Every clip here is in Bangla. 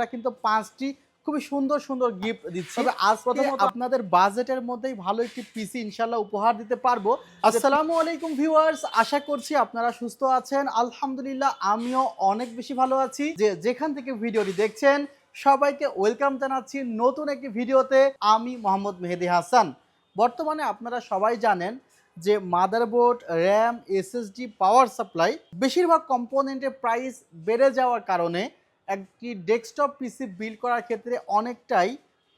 আমরা কিন্তু পাঁচটি খুবই সুন্দর সুন্দর গিফট দিচ্ছি। তবে আজ প্রথমত আপনাদের বাজেটের মধ্যেই ভালো একটি পিসি ইনশাল্লাহ উপহার দিতে পারব। আসসালামু আলাইকুম ভিউয়ার্স আশা করছি আপনারা সুস্থ আছেন। আলহামদুলিল্লাহ আমিও অনেক বেশি ভালো আছি। যে যেখান থেকে ভিডিওটি দেখছেন সবাইকে ওয়েলকাম জানাচ্ছি নতুন একটি ভিডিওতে। আমি মোহাম্মদ মেহেদি হাসান। বর্তমানে আপনারা সবাই জানেন যে motherboard RAM SSD power supply বেশিরভাগ কম্পোনেন্টের প্রাইস বেড়ে যাওয়ার কারণে একটি ডেস্কটপ পিসি বিল্ড করার ক্ষেত্রে অনেকটাই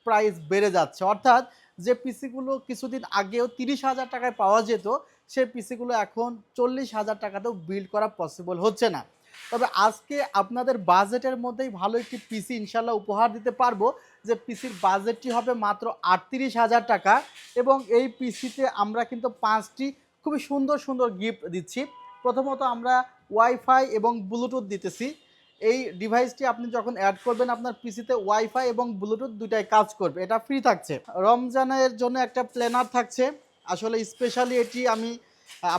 প্রাইস বেড়ে যাচ্ছে। অর্থাৎ যে পিসিগুলো কিছুদিন আগেও তিরিশ হাজার টাকায় পাওয়া যেত, সেই পিসিগুলো এখন চল্লিশ হাজার টাকাতেও বিল্ড করা পসিবল হচ্ছে না। তবে আজকে আপনাদের বাজেটের মধ্যেই ভালো একটি পিসি ইনশাল্লাহ উপহার দিতে পারব, যে পিসির বাজেটটি হবে মাত্র আটত্রিশ হাজার টাকা এবং এই পিসিতে আমরা কিন্তু পাঁচটি খুবই সুন্দর সুন্দর গিফট দিচ্ছি। প্রথমত আমরা ওয়াইফাই এবং ব্লুটুথ দিতেছি। এই ডিভাইসটি আপনি যখন অ্যাড করবেন, আপনার পিসিতে ওয়াইফাই এবং ব্লুটুথ দুটাই কাজ করবে। এটা ফ্রি থাকছে। রমজানের জন্য একটা প্ল্যানার থাকছে। আসলে স্পেশালি এটি আমি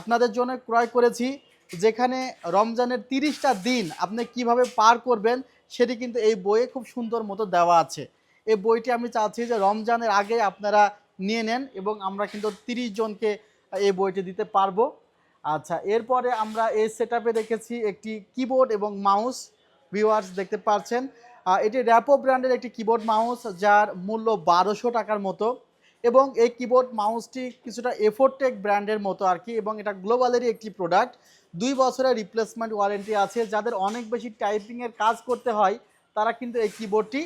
আপনাদের জন্য ক্রয় করেছি। যেখানে রমজানের তিরিশটা দিন আপনি কীভাবে পার করবেন, সেটি কিন্তু এই বইয়ে খুব সুন্দর মতো দেওয়া আছে। এই বইটি আমি চাচ্ছি যে রমজানের আগে আপনারা নিয়ে নেন এবং আমরা কিন্তু তিরিশ জনকে এই বইটি দিতে পারব। আচ্ছা এরপরে আমরা এই সেট রেখেছি একটি কিবোর্ড এবং মাউস ভিউয়ার্স দেখতে পাচ্ছেন এটি র্যাপো ব্র্যান্ডের একটি কিবোর্ড মাউস যার মূল্য বারোশো টাকার মতো এবং এই কিবোর্ড মাউসটি কিছুটা এফোরটেক ব্র্যান্ডের মতো আর কি এবং এটা গ্লোবালেরই একটি প্রোডাক্ট দুই বছরের রিপ্লেসমেন্ট ওয়ারেন্টি আছে। যাদের অনেক বেশি টাইপিংয়ের কাজ করতে হয়, তারা কিন্তু এই কিবোর্ডটি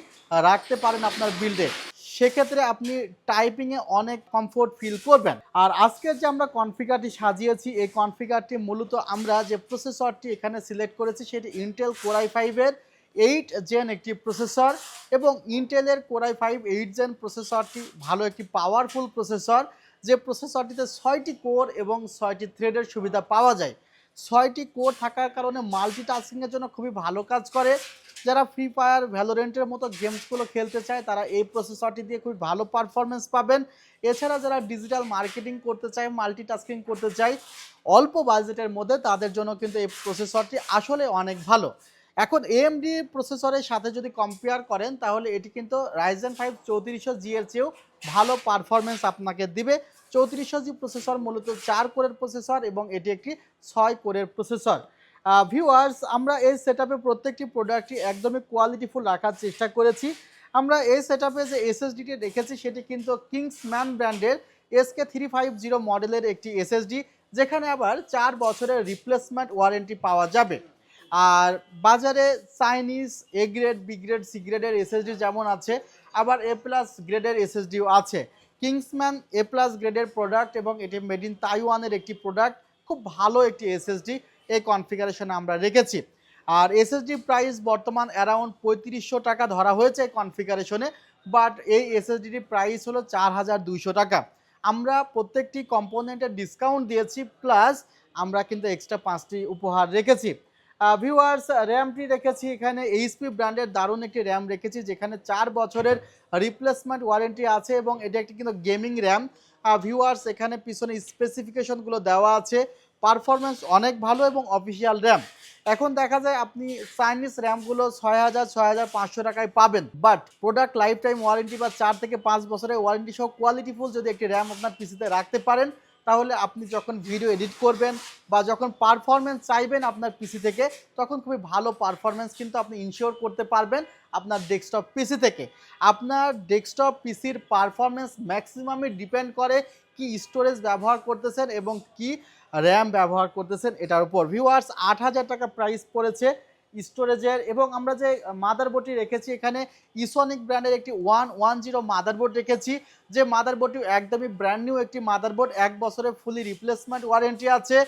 রাখতে পারেন আপনার বিল্ডে সেক্ষেত্রে আপনি টাইপিংয়ে অনেক কমফোর্ট ফিল করবেন। আর আজকের যে আমরা কনফিগারটি সাজিয়েছি, এই কনফিগারটি মূলত আমরা যে প্রসেসরটি এখানে সিলেক্ট করেছি, সেটি ইন্টেল কোরাই ফাইভের এইট জেন একটি প্রসেসর এবং ইন্টেলের core i five eight gen প্রসেসরটি ভালো একটি পাওয়ারফুল প্রসেসর যে প্রসেসরটিতে ছয়টি কোর এবং ছয়টি থ্রেডের সুবিধা পাওয়া যায়। ছয়টি কোর থাকার কারণে মাল্টিটাস্কিংয়ের জন্য খুবই ভালো কাজ করে। যারা ফ্রি ফায়ার ভ্যালোরেন্টের মতো গেমসগুলো খেলতে চায়, তারা এই প্রসেসরটি দিয়ে খুব ভালো পারফরমেন্স পাবেন। এছাড়া যারা ডিজিটাল মার্কেটিং করতে চায় মাল্টিটাস্কিং করতে চায়, অল্প বাজেটের মধ্যে তাদের জন্য কিন্তু এই প্রসেসরটি আসলে অনেক ভালো। এখন এএমডি প্রসেসরের সাথে যদি কম্পেয়ার করেন, তাহলে এটি কিন্তু রাইজেন ফাইভ চৌত্রিশশো জি এর চেয়েও ভালো পারফরমেন্স আপনাকে দিবে। চৌত্রিশশো জি প্রসেসর মূলত চার কোরের প্রসেসর এবং এটি একটি ছয় কোরের প্রসেসর ভিউয়ার্স আমরা এই সেট প্রত্যেকটি প্রোডাক্টই একদমই কোয়ালিটিফুল রাখার চেষ্টা করেছি। আমরা এই সেট যে এসএসডিটি রেখেছি সেটি কিন্তু কিংসম্যান ব্র্যান্ডের এসকে থ্রি ফাইভ জিরো মডেলের একটি এসএসডি যেখানে আবার চার বছরের রিপ্লেসমেন্ট ওয়ারেন্টি পাওয়া যাবে। আর বাজারে Chinese A grade B grade C গ্রেডের এসএসডি যেমন আছে, আবার এ প্লাস গ্রেডের এসএসডিও আছে। কিংসম্যান এ প্লাস গ্রেডের প্রোডাক্ট এবং এটি মেড ইন তাইওয়ানের একটি প্রোডাক্ট খুব ভালো একটি এসএসডি এই কনফিগারেশনে আমরা রেখেছি। আর এসএসডি প্রাইস বর্তমান অ্যারাউন্ড পঁয়ত্রিশশো টাকা ধরা হয়েছে এই কনফিগারেশনে বাট এই এসএসডিটির প্রাইস হলো চার হাজার দুইশো টাকা। আমরা প্রত্যেকটি কম্পোনেন্টের ডিসকাউন্ট দিয়েছি প্লাস আমরা কিন্তু এক্সট্রা পাঁচটি উপহার রেখেছি। ভিউয়ার্স র্যামটি রেখেছি এখানে এইচপি ব্র্যান্ডের দারুণ একটি র্যাম রেখেছি, যেখানে চার বছরের রিপ্লেসমেন্ট ওয়ারেন্টি আছে এবং এটা একটি কিন্তু গেমিং র্যাম ভিউয়ার্স এখানে পিছনে স্পেসিফিকেশনগুলো দেওয়া আছে। পারফরমেন্স অনেক ভালো এবং অফিসিয়াল র্যাম এখন দেখা যায় আপনি চাইনিজ র্যামগুলো ছয় হাজার ছয় হাজার পাঁচশো টাকায় পাবেন। But product life time warranty বা চার থেকে পাঁচ বছরের ওয়ারেন্টি সহ কোয়ালিটিফুল যদি একটি র্যাম আপনার পিসিতে রাখতে পারেন তাহলে আপনি যখন ভিডিও এডিট করবেন বা যখন পারফরমেন্স চাইবেন আপনার পিসি থেকে, তখন খুবই ভালো পারফরমেন্স কিন্তু আপনি ইনশিওর করতে পারবেন আপনার ডেস্কটপ পিসি থেকে। আপনার ডেস্কটপ পিসির পারফরমেন্স ম্যাক্সিমামই ডিপেন্ড করে কি স্টোরেজ ব্যবহার করতেছেন এবং কি র্যাম ব্যবহার করতেছেন, এটার উপর। ভিউয়ার্স আট হাজার টাকা প্রাইস পড়েছে। স্টোরেজের এবং আমরা যে মাদারবোর্ডটি রেখেছি এখানে ইসনিক ব্র্যান্ডের একটি ওয়ান ওয়ান জিরো মাদারবোর্ড রেখেছি, যে মাদারবোর্ডটি একদমই ব্র্যান্ড নিউ একটি মাদারবোর্ড এক বছরের ফুলি রিপ্লেসমেন্ট ওয়ারেন্টি আছে।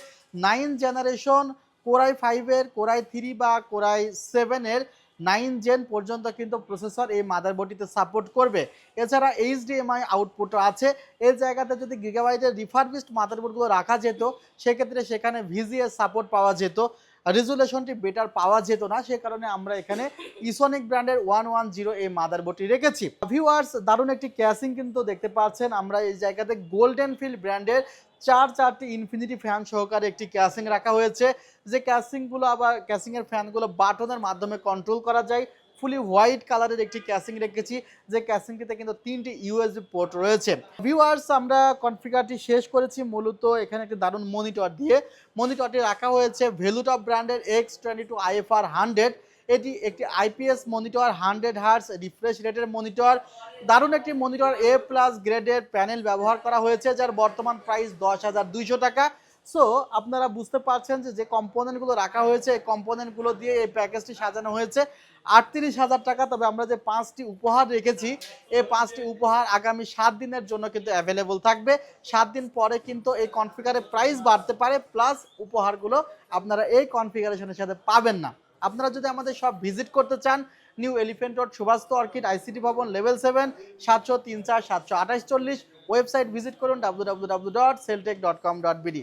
নাইন জেনারেশন কোরাই ফাইভের কোরাই থ্রি বা কোরাই সেভেনের নাইন জেন পর্যন্ত কিন্তু প্রসেসর এই মাদারবোর্ডটিতে সাপোর্ট করবে। এছাড়া এইচডিএমআই আউটপুটও আছে। এই জায়গাতে যদি গিগাবাইটের রিফারবিস্ট মাদারবোর্ডগুলো রাখা যেত, সেক্ষেত্রে সেখানে ভিজিএস সাপোর্ট পাওয়া যেত। রেজুলেশনটি বেটার পাওয়া যেত না, সে কারণে আমরা এখানে ইসনিক ব্র্যান্ডের ওয়ান ওয়ান জিরো এই মাদার মাদারবোর্ডটি রেখেছি। ভিউয়ার্স দারুণ একটি ক্যাশিং কিন্তু দেখতে পাচ্ছেন। আমরা এই জায়গাতে গোল্ডেন ফিল্ড ব্র্যান্ডের চার চারটি ইনফিনিটি ফ্যান সহকারে একটি ক্যাশিং রাখা হয়েছে। যে ক্যাশিংগুলো আবার ক্যাশিংয়ের ফ্যানগুলো বাটনের মাধ্যমে কন্ট্রোল করা যায় ফুলি হোয়াইট কালারের একটি ক্যাসিং রেখেছি। যে ক্যাসিংটিতে কিন্তু তিনটি ইউএসবি পোর্ট রয়েছে। ভিউয়ার্স আমরা কনফিগারটি শেষ করেছি মূলত এখানে একটি দারুণ মনিটর দিয়ে। মনিটরটি রাখা হয়েছে ভ্যালুটপ ব্র্যান্ডের X twenty two IFR hundred এটি একটি IPS monitor hundred hertz refresh রেটের মনিটর দারুণ একটি মনিটর এ প্লাস গ্রেডের প্যানেল ব্যবহার করা হয়েছে, যার বর্তমান প্রাইস দশ হাজার দুইশো টাকা। সো আপনারা বুঝতে পারছেন যে যে কম্পোনেন্টগুলো রাখা হয়েছে, এই কম্পোনেন্টগুলো দিয়ে এই প্যাকেজটি সাজানো হয়েছে। আটত্রিশ হাজার টাকা, তবে আমরা যে পাঁচটি উপহার রেখেছি, এই পাঁচটি উপহার আগামী সাত দিনের জন্য কিন্তু অ্যাভেলেবল থাকবে। সাত দিন পরে কিন্তু এই কনফিগারের প্রাইস বাড়তে পারে প্লাস উপহারগুলো আপনারা এই কনফিগারেশনের সাথে পাবেন না। আপনারা যদি আমাদের সব ভিজিট করতে চান new elephant road Subhash orchid ICT ভবন লেভেল সেভেন সাতশো তিন চার, সাতশো আঠাশ চল্লিশ ওয়েবসাইট ভিজিট করুন W W W dot Celltech dot com dot BD